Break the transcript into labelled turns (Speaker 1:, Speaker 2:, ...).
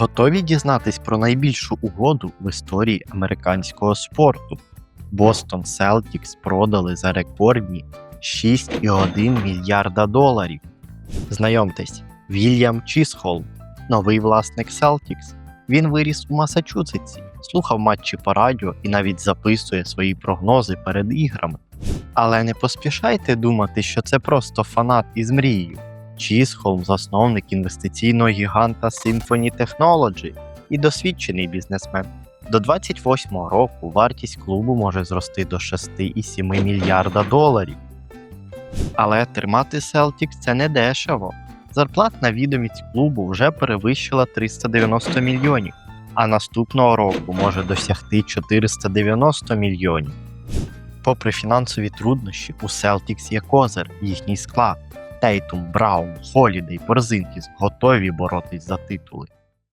Speaker 1: Готові дізнатись про найбільшу угоду в історії американського спорту. Бостон Селтікс продали за рекордні 6,1 мільярда доларів. Знайомтесь, Вільям Чісхолм, новий власник Селтікс. Він виріс у Масачусетсі, слухав матчі по радіо і навіть записує свої прогнози перед іграми. Але не поспішайте думати, що це просто фанат із мрією. Чісхолм засновник інвестиційного гіганта Symphony Technology і досвідчений бізнесмен. До 28-го року вартість клубу може зрости до 6,7 мільярда доларів. Але тримати Celtics це не дешево. Зарплатна відомість клубу вже перевищила 390 мільйонів, а наступного року може досягти 490 мільйонів. Попри фінансові труднощі, у Celtics є козир, їхній склад. Тейтум, Браун, Холідей, Порзинкіс готові боротись за титули.